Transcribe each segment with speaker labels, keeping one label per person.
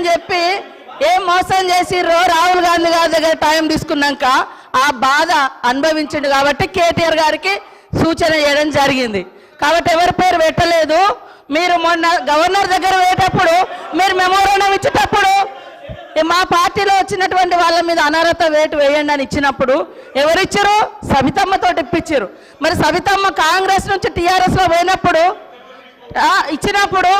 Speaker 1: అని చెప్పి ఏం మోసం చేసిర్రో రాహుల్ గాంధీ గారి దగ్గర టైం తీసుకున్నాక ఆ బాధ అనుభవించిండు కాబట్టి కేటీఆర్ గారికి సూచన చేయడం జరిగింది. కాబట్టి ఎవరి పేరు పెట్టలేదు. మీరు మొన్న గవర్నర్ దగ్గర పోయేటప్పుడు మీరు మెమోరాండం ఇచ్చేటప్పుడు మా పార్టీలో వచ్చినటువంటి వాళ్ళ మీద అనర్హత వేటు వేయండి అని ఇచ్చినప్పుడు ఎవరిచ్చారు సవితమ్మతో ఇప్పించారు. మరి సవితమ్మ కాంగ్రెస్ నుంచి టీఆర్ఎస్లో పోయినప్పుడు ఇచ్చినప్పుడు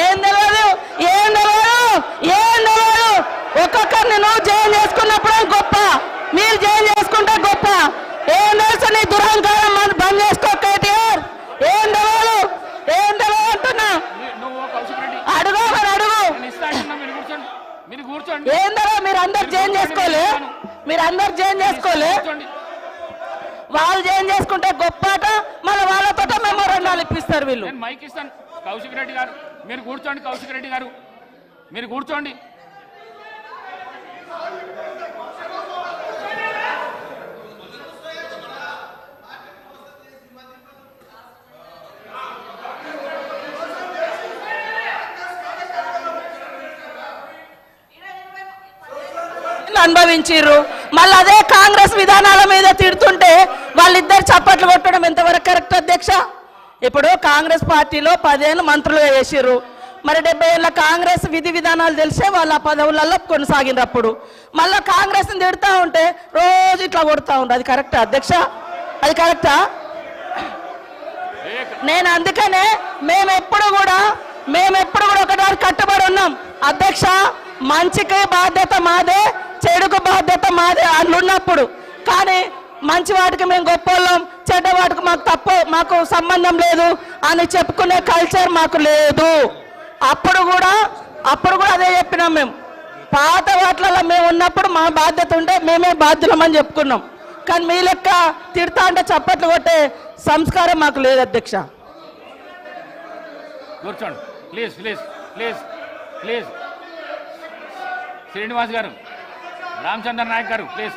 Speaker 1: ఏం తెలియదు ఏం తెలియదు ఏం తెలియదు ఒక్కొక్కరిని నువ్వు జైలు చేసుకున్నప్పుడు గొప్ప. మీరు జైలు చేసుకుంటే గొప్ప. ఏం తెలుసు నీ దురహంకారం బంద్ చేసుకో కేటీఆర్? ఏం తెలియదు ఏం తెలియదు అంటున్నా? అడుగు మరి అడుగు.
Speaker 2: ఇస్తా అంటున్నా మీరు
Speaker 1: అందరు జైన్ చేసుకోలే. మీరు అందరు చేసుకోలే.
Speaker 2: కూర్చోండి.
Speaker 1: వాళ్ళు జైన్ చేసుకుంటే గొప్పట మళ్ళీ వాళ్ళతో మెమోరండాలు ఇప్పిస్తారు వీళ్ళు.
Speaker 2: మైక్ ఇస్తాను. కౌశిక్ రెడ్డి గారు. మీరు కూర్చోండి కౌశిక్ రెడ్డి గారు. మీరు కూర్చోండి.
Speaker 1: అనుభవించిర్రు? మళ్ళీ అదే కాంగ్రెస్ విధానాల మీద తిడుతుంటే వాళ్ళిద్దరు చప్పట్లు కొట్టడం ఎంతవరకు కరెక్ట్ అధ్యక్ష? ఇప్పుడు కాంగ్రెస్ పార్టీలో పదేళ్ళు మంత్రులుగా చేసిర్రు. మరి డెబ్బై ఏళ్ళ కాంగ్రెస్ విధి విధానాలు తెలిసే వాళ్ళ ఆ పదవులలో కొనసాగినప్పుడు మళ్ళీ కాంగ్రెస్ని తిడుతూ ఉంటే రోజు ఇట్లా కొడుతూ ఉంటారు అది కరెక్టా అధ్యక్ష? అది కరెక్టా? నేను అందుకనే మేము ఎప్పుడు కూడా మేము ఎప్పుడు కూడా ఒకటి కట్టుబడి ఉన్నాం. అధ్యక్ష మంచికి బాధ్యత మాదే చెడుకు బాధ్యత మాదే అట్లున్నప్పుడు కానీ మంచి వాటికి మేము గొప్పోళ్ళం చెడ్డ వాటికి మాకు తప్పు మాకు సంబంధం లేదు అని చెప్పుకునే కల్చర్ మాకు లేదు. అప్పుడు కూడా అప్పుడు కూడా అదే చెప్పినాం మేము. పాత వాటిలలో మేము ఉన్నప్పుడు మా బాధ్యత ఉంటే మేమే బాధ్యులమని చెప్పుకున్నాం. కానీ మీ లెక్క తిడతా అంటే చప్పట్లు కొట్టే సంస్కారం మాకు లేదు అధ్యక్ష.
Speaker 2: కూర్చోండి. Please please please please Srinivas garu Ramachandra Nayak గారు ప్లీజ్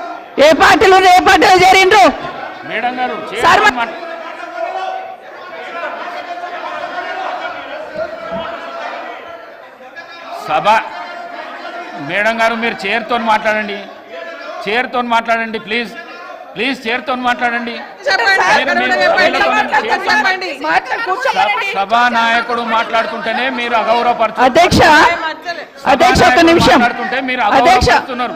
Speaker 3: ఏ పార్టీలు ఏ పార్టీలో చేరిండ్రు? సార్,
Speaker 2: సభ. మేడం గారు మీరు చైర్తో మాట్లాడండి. చైర్తో మాట్లాడండి ప్లీజ్. ప్లీజ్ చైర్తో మాట్లాడండి. సభా నాయకుడు మాట్లాడుతుంటేనే మీరు అగౌరవపరచు
Speaker 3: అధ్యక్ష అధ్యక్ష ఒక నిమిషం.
Speaker 2: మాట్లాడుతుంటే మీరు
Speaker 3: అధ్యక్ష
Speaker 2: అగౌరవపరుస్తున్నారు.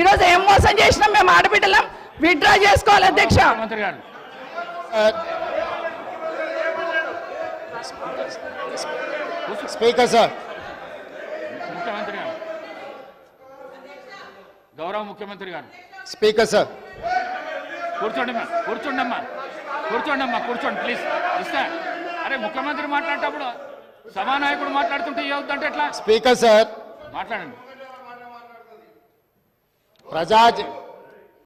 Speaker 3: ఈరోజు ఏం మోసం చేసినాం మేము ఆడబిడ్డలం? విత్డ్రా చేసుకోవాలి అధ్యక్ష.
Speaker 4: Speaker sir.
Speaker 2: ముఖ్యమంత్రి గారు. గౌరవ ముఖ్యమంత్రి గారు.
Speaker 4: Speaker sir.
Speaker 2: కూర్చోండిమ్మా కూర్చోండమ్మా కూర్చోండమ్మా కూర్చోండి ప్లీజ్ ఇస్తా. అరే ముఖ్యమంత్రి మాట్లాడేటప్పుడు సభానాయకుడు మాట్లాడుతుంటే ఏవద్దంటే ఎట్లా?
Speaker 4: Speaker sir.
Speaker 2: మాట్లాడండి.
Speaker 4: ప్రజా